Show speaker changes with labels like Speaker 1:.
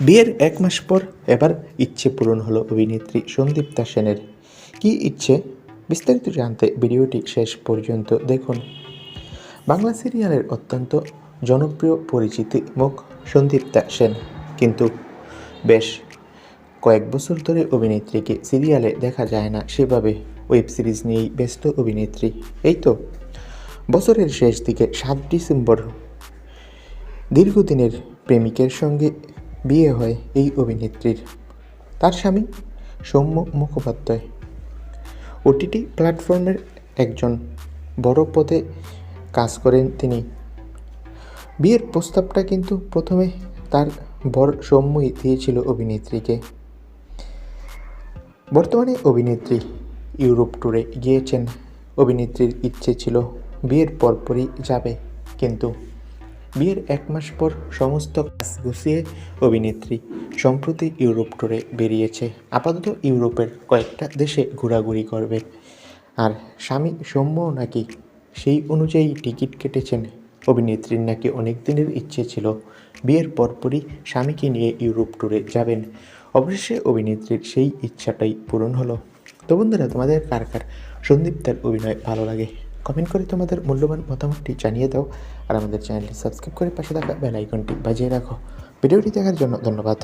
Speaker 1: বিয়ের এক মাস পর এবার ইচ্ছে পূরণ হলো অভিনেত্রী সন্দীপ্তা সেনের। কী ইচ্ছে? বিস্তারিত জানতে ভিডিওটি শেষ পর্যন্ত দেখুন। বাংলা সিরিয়ালের অত্যন্ত জনপ্রিয় পরিচিতি মুখ সন্দীপ্তা সেন। কিন্তু বেশ কয়েক বছর ধরে অভিনেত্রীকে সিরিয়ালে দেখা যায় না সেভাবে। ওয়েব সিরিজ নিয়েই ব্যস্ত অভিনেত্রী। এই তো বছরের শেষ দিকে সাত ডিসেম্বর। দীর্ঘদিনের প্রেমিকের সঙ্গে বিয়ে হয় এই অভিনেত্রীর। তার স্বামী সৌম্য মুখোপাধ্যায়। ওটিটি প্ল্যাটফর্মের একজন বড় পদে কাজ করেন তিনি। বিয়ের প্রস্তাবটা কিন্তু প্রথমে তার বর সৌম্যই দিয়েছিল অভিনেত্রীকে। বর্তমানে অভিনেত্রী ইউরোপ ট্যুরে গিয়েছেন। অভিনেত্রীর ইচ্ছে ছিল বিয়ের পরপরই যাবে, কিন্তু বিয়ের এক মাস পর সমস্ত কাজ গুছিয়ে অভিনেত্রী সম্প্রতি ইউরোপ ট্যুরে বেরিয়েছে। আপাতত ইউরোপের কয়েকটা দেশে ঘোরাঘুরি করবে। আর স্বামী সৌম্যও নাকি সেই অনুযায়ী টিকিট কেটেছেন। অভিনেত্রীর নাকি অনেক দিনের ইচ্ছে ছিল। বিয়ের পরপরই স্বামীকে নিয়ে ইউরোপ ট্যুরে যাবেন। অবশেষে অভিনেত্রীর সেই ইচ্ছাটাই পূরণ হলো। তো বন্ধুরা, তোমাদের কার কার সন্দীপ্তার অভিনয় ভালো লাগে? কমেন্ট করে তোমাদের মূল্যবান মতামতটি জানিয়ে দাও। আর আমাদের চ্যানেলটি সাবস্ক্রাইব করে পাশে থাকা বেল আইকনটি বাজিয়ে রাখো। ভিডিওটি দেখার জন্য ধন্যবাদ।